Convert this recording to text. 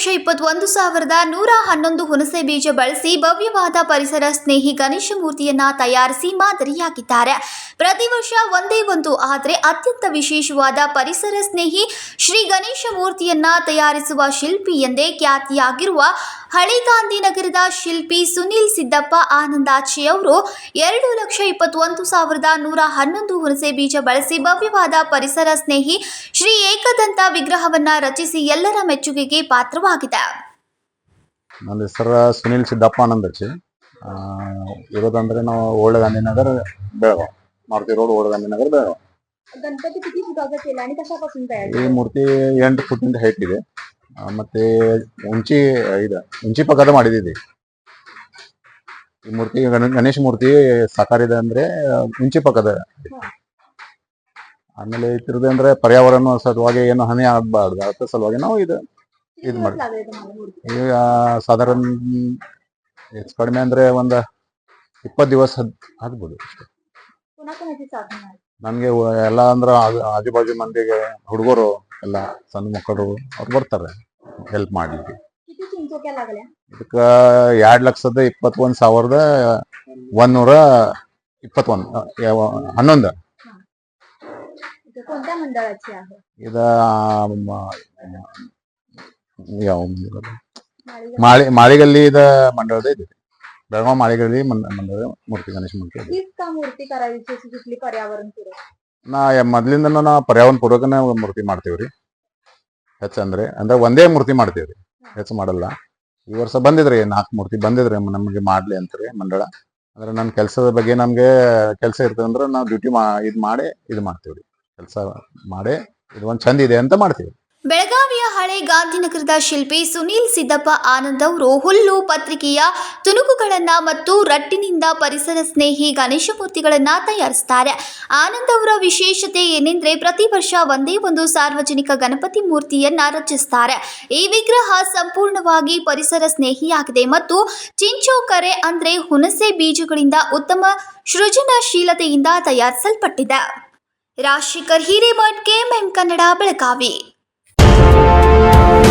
ಇಪ್ಪತ್ತೊಂದು ಸಾವಿರದ ನೂರ ಹನ್ನೊಂದು ಹುಣಸೆ ಬೀಜ ಬಳಸಿ ಭವ್ಯವಾದ ಪರಿಸರ ಸ್ನೇಹಿ ಗಣೇಶ ಮೂರ್ತಿಯನ್ನ ತಯಾರಿಸಿ ಮಾದರಿಯಾಗಿದ್ದಾರೆ. ಪ್ರತಿ ವರ್ಷ ಒಂದೇ ಒಂದು, ಆದರೆ ಅತ್ಯಂತ ವಿಶೇಷವಾದ ಪರಿಸರ ಸ್ನೇಹಿ ಶ್ರೀ ಗಣೇಶ ಮೂರ್ತಿಯನ್ನ ತಯಾರಿಸುವ ಶಿಲ್ಪಿ ಎಂದೇ ಖ್ಯಾತಿಯಾಗಿರುವ ಹಳೆ ಗಾಂಧಿನಗರದ ಶಿಲ್ಪಿ ಸುನಿಲ್ ಸಿದ್ದಪ್ಪ ಆನಂದಾಚಿ ಅವರು ಎರಡು ಲಕ್ಷ ಇಪ್ಪತ್ತೊಂದು ಸಾವಿರದ ನೂರ ಹನ್ನೊಂದು ಹುಣಸೆ ಬೀಜ ಬಳಸಿ ಭವ್ಯವಾದ ಪರಿಸರ ಸ್ನೇಹಿ ಶ್ರೀ ಏಕದಂತ ವಿಗ್ರಹವನ್ನ ರಚಿಸಿ ಎಲ್ಲರ ಮೆಚ್ಚುಗೆಗೆ ಪಾತ್ರವಾಗಿದೆ ನನ್ನ ಹೆಸರು ಸುನಿಲ್ ಸಿದ್ದಪ್ಪ ಆನಂದಚ್ಚಿ ಆ, ಇರೋದಂದ್ರೆ ನಾವು old Gandhinagar Belgaum Maruti road old Gandhinagar Belgaum Ganpati किती फुटाचा केला आणि कशापासून तयार ಈ ಮೂರ್ತಿ ಎಂಟು ಫುಟಿಂದ ಹೈಟ್ ಇದೆ ಆ, ಮತ್ತೆ ಉಂಚಿ ಇದೆ ಉಂಚಿ ಪಕ್ಕದ ಮಾಡಿದ್ದೀವಿ ಈ ಮೂರ್ತಿ ಗಣ- ಗಣೇಶ ಮೂರ್ತಿ ಸಾಕಾರ ಇದೆ ಅಂದ್ರೆ ಉಂಚಿ ಪಕ್ಕದ ಆಮೇಲೆ ಇದ್ರದ್ದು ಅಂದ್ರೆ ಪರ್ಯಾವರಣ ಸಲುವಾಗಿ ಏನು ಹಾನಿ ಆಗ್ಬಾರ್ದು ಅದ್ರ ಸಲುವಾಗಿ ನಾವು ಇದು किती ಇದು ಮಾಡಿ. ಈಗ ಸಾಧಾರಣ ಹೆಚ್ಚು ಕಡಿಮೆ ಅಂದ್ರೆ ಒಂದು ಇಪ್ಪತ್ತು ದಿವಸ ಆಗ್ಬೋದು ನನಗೆ ಎಲ್ಲ ಅಂದ್ರೆ ಆಜು ಬಾಜು ಮಂದಿಗೆ ಹುಡುಗರು ಎಲ್ಲ ಸಣ್ಣ ಮಕ್ಕಳು ಅವ್ರು ಬರ್ತಾರೆ ಹೆಲ್ಪ್ ಮಾಡಲಿಕ್ಕೆ. ಇದಕ್ಕ ಎರಡ್ ಲಕ್ಷದ ಇಪ್ಪತ್ತೊಂದ್ ಸಾವಿರದ ಒಂದೂರ ಇಪ್ಪತ್ತೊಂದು ಹನ್ನೊಂದು. ಇದ ಯಾವ ಮಂದಿರ? माळी ಮಾಳಿ ಮಾಳಿಗಲ್ಲಿ ಇದ ಮಂಡಳದ ಇದೆ ಬೆಳಗಾವ್ ಮಾಳಿಗಲ್ಲಿ ಮಂಡ- ಮಂಡಳದ ಮೂರ್ತಿ ಗಣೇಶ ಮೂರ್ತಿ ಇದೆ हीच का मूर्ती करावीची अशी कुठली पर्यावरण पूरक ನಾ ಯ- ಮೊದ್ಲಿಂದ ನಾ ಪರ್ಯಾವರಣ ಪೂರ್ವಕನೇ ಮೂರ್ತಿ ಮಾಡ್ತೀವ್ರಿ ಹೆಚ್ಚು ಅಂದ್ರೆ ಅಂದ್ರೆ ಒಂದೇ ಮೂರ್ತಿ ಮಾಡ್ತೀವ್ರಿ ಹೆಚ್ಚು ಮಾಡಲ್ಲ ಈ ವರ್ಷ ಬಂದಿದ್ರಿ ನಾಲ್ಕು ಮೂರ್ತಿ ಬಂದಿದ್ರಿ ನಮಗೆ ಮಾಡ್ಲಿ ಅಂತಾರೆ ಮಂಡಳ ಅಂದ್ರೆ ನನ್ನ ಕೆಲಸದ ಬಗ್ಗೆ ನಮ್ಗೆ ಕೆಲಸ ಇರ್ತದೆ ಅಂದ್ರೆ ನಾವು ಡ್ಯೂಟಿ ಮಾ ಇದು ಮಾಡಿ ಇದು ಮಾಡ್ತೀವ್ರಿ ಕೆಲಸ ಮಾಡಿ ಇದು ಒಂದ್ ಚಂದ ಇದೆ ಅಂತ ಮಾಡ್ತೀವಿ ಬೆಳಗಾವಿಯ ಹಳೆ ಗಾಂಧಿನಗರದ ಶಿಲ್ಪಿ ಸುನೀಲ್ ಸಿದ್ದಪ್ಪ ಆನಂದ್ ಅವರು ಹುಲ್ಲು ಪತ್ರಿಕೆಯ ತುಣುಕುಗಳನ್ನ ಮತ್ತು ರಟ್ಟಿನಿಂದ ಪರಿಸರ ಸ್ನೇಹಿ ಗಣೇಶ ಮೂರ್ತಿಗಳನ್ನ ತಯಾರಿಸ್ತಾರೆ. ಆನಂದ್ ಅವರ ವಿಶೇಷತೆ ಏನೆಂದ್ರೆ ಪ್ರತಿ ವರ್ಷ ಒಂದೇ ಒಂದು ಸಾರ್ವಜನಿಕ ಗಣಪತಿ ಮೂರ್ತಿಯನ್ನ ರಚಿಸ್ತಾರೆ. ಈ ವಿಗ್ರಹ ಸಂಪೂರ್ಣವಾಗಿ ಪರಿಸರ ಸ್ನೇಹಿಯಾಗಿದೆ ಮತ್ತು ಚಿಂಚೋಕರೆ ಅಂದ್ರೆ ಹುಣಸೆ ಬೀಜಗಳಿಂದ ಉತ್ತಮ ಸೃಜನಶೀಲತೆಯಿಂದ ತಯಾರಿಸಲ್ಪಟ್ಟಿದೆ. ರಾಜಶೇಖರ್ ಹಿರೇಮಠ್ ಕೆಎಂಎಂ ಕನ್ನಡ, ಬೆಳಗಾವಿ. Música